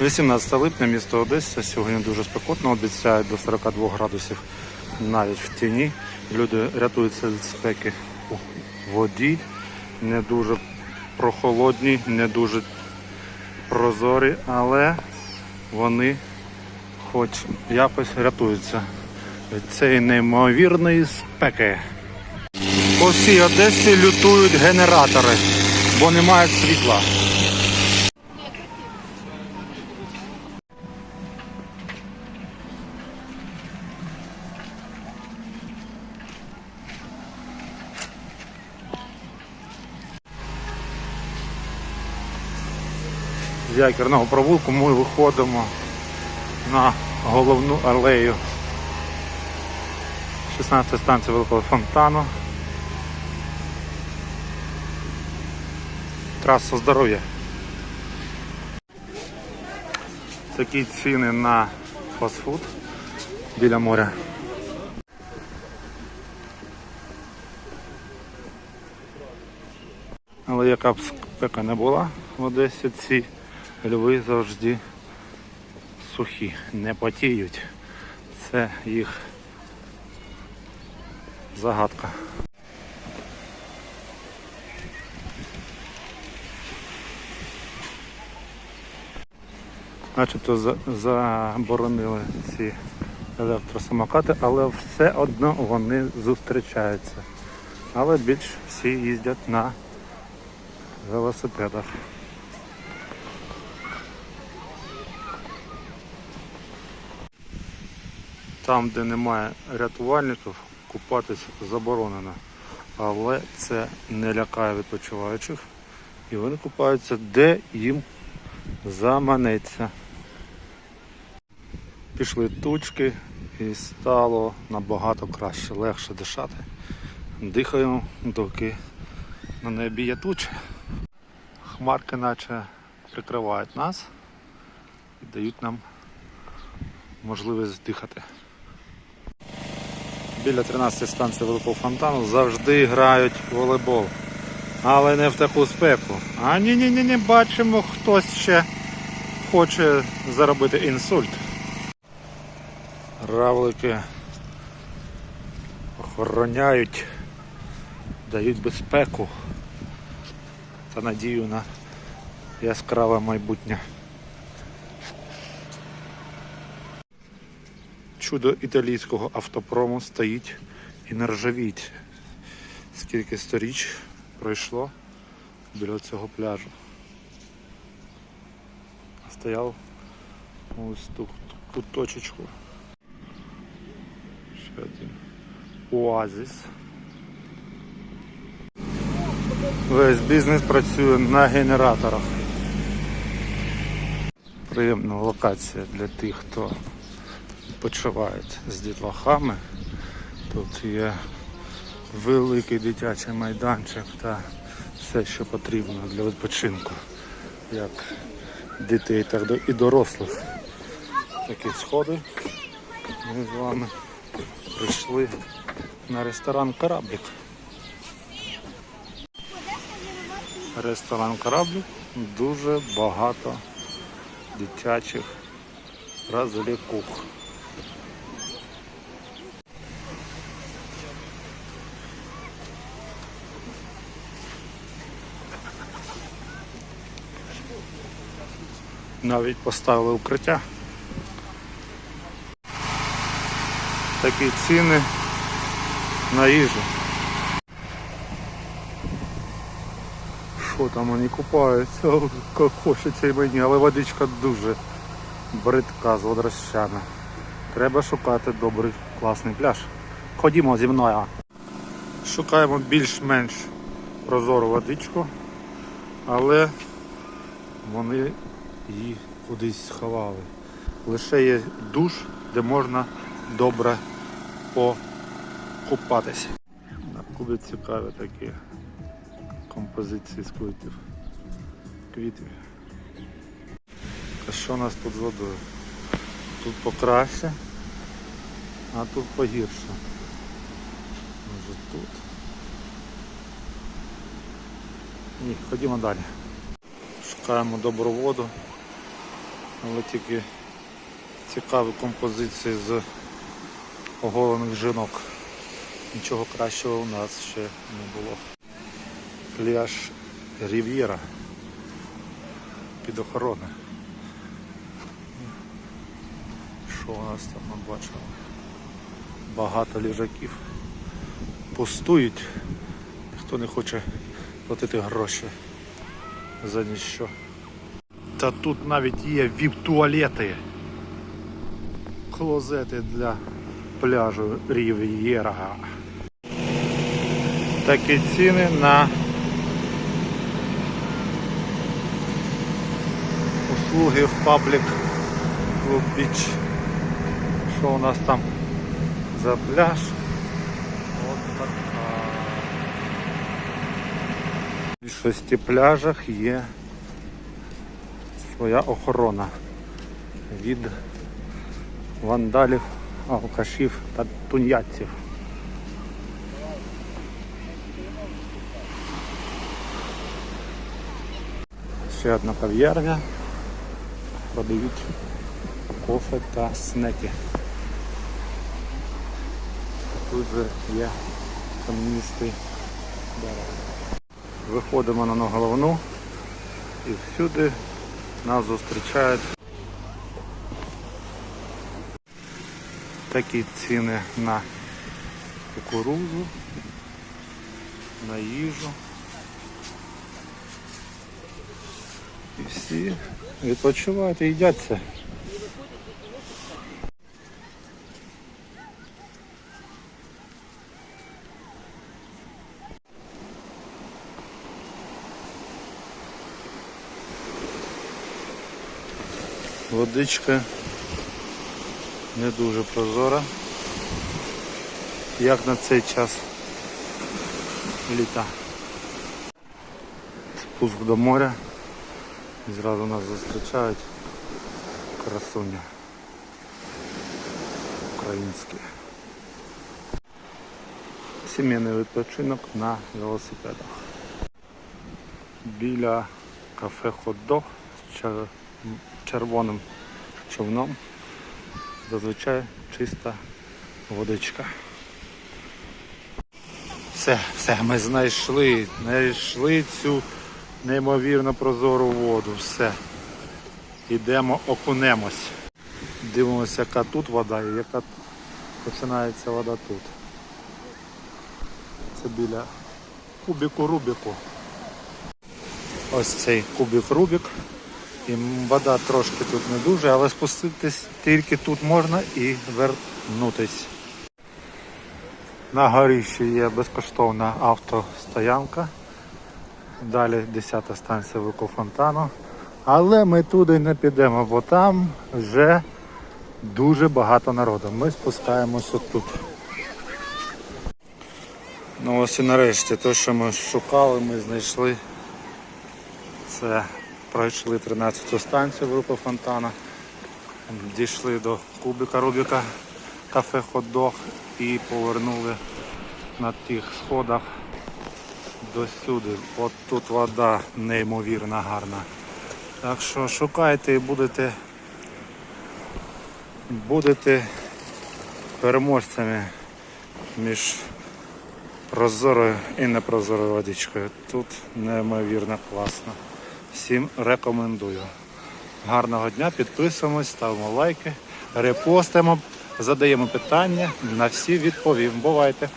18 липня, місто Одеса. Сьогодні дуже спекотно, обіцяють до 42 градусів навіть в тіні. Люди рятуються від спеки у воді, не дуже прохолодні, не дуже прозорі, але вони хоч якось рятуються від цієї неймовірної спеки. По всій Одесі лютують генератори, бо немає світла. З якірного провулку ми виходимо на головну алею 16 станції Великого Фонтану. Траса здоров'я. Такі ціни на фастфуд біля моря. Але яка б спека не була в Одесі, ці льви завжди сухі, не потіють. Це їх загадка. Начебто заборонили ці електросамокати, але все одно вони зустрічаються. Але більш всі їздять на велосипедах. Там, де немає рятувальників, купатися заборонено. Але це не лякає відпочиваючих. І вони купаються де їм заманеться. Пішли тучки і стало набагато краще, легше дишати. Дихаємо, доки на небі є тучі. Хмарки наче прикривають нас і дають нам можливість дихати. Біля 13 станції Великого фонтану завжди грають в волейбол. Але не в таку спеку. А ні, ні, ні, ні, бачимо, хтось ще хоче заробити інсульт. Равлики охороняють, дають безпеку та надію на яскраве майбутнє. Чудо італійського автопрому стоїть і не ржавіть. Скільки сторіч пройшло біля цього пляжу. Стояв ось тут куточечку. Ще один оазис. Весь бізнес працює на генераторах. Приємна локація для тих, хто відпочиває з дітлахами. Тут є великий дитячий майданчик та все, що потрібно для відпочинку, як дітей, так і дорослих. Такі сходи. Ми з вами прийшли на ресторан Кораблік. Ресторан Кораблік дуже багато дитячих розвлікух. Навіть поставили укриття. Такі ціни на їжу. Що там вони купаються? Хочеться і мені, але водичка дуже бридка, злодрощана. Треба шукати добрий класний пляж. Ходімо зі мною. Шукаємо більш-менш прозору водичку, але вони її кудись сховали. Лише є душ, де можна добре покупатися. На кубі цікаві такі композиції з квітів. Квітів. А що у нас тут з водою? Тут покраще, а тут погірше. Може тут. Ні, ходімо далі. Шукаємо добру воду. Але тільки цікаві композиції з оголених жінок. Нічого кращого у нас ще не було. Пляж Рів'єра під охороною. Що у нас там ми бачимо? Багато ліжаків. Пустують. Ніхто не хоче платити гроші за ніщо. Та тут навіть є віп-туалети. Клозети для пляжу Рів'єра. Такі ціни на услуги в паблік Клуб Біч. Що у нас там за пляж? От. В шести пляжах є своя охорона від вандалів, алкашів та тунятців. Ще одна кав'ярня. Продають кофе та снеки. Тут же є кам'янистий берег. Виходимо на головну і всюди нас зустрічають такі ціни на кукурузу, на їжу. І всі відпочивають і їдять це. Водичка не дуже прозора, як на цей час літа. Спуск до моря. І зразу нас зустрічають красуня українські. Сімейний відпочинок на велосипедах. Біля кафе хот-дог з червоним човном. Зазвичай чиста водичка. Все, все, ми знайшли, знайшли цю неймовірно прозору воду. Все. Йдемо, окунемось. Дивимося, яка тут вода і яка починається вода тут. Це біля кубіку Рубіку. Ось цей кубік Рубік. І вода трошки тут не дуже, але спуститись тільки тут можна і вернутись. На горищі є безкоштовна автостоянка. Далі 10 станція Викофонтану. Але ми туди не підемо, бо там вже дуже багато народу. Ми спускаємося тут. Ну ось і нарешті те, що ми шукали, ми знайшли. Це пройшли 13 станцію групи Фонтана. Дійшли до кубика Рубіка, кафе Хот-Дог і повернули на тих сходах до сюди. От тут вода неймовірно гарна. Так що шукайте і будете, будете переможцями між прозорою і непрозорою водичкою. Тут неймовірно класно. Всім рекомендую. Гарного дня, підписуємось, ставимо лайки, репостимо, задаємо питання, на всі відповім. Бувайте!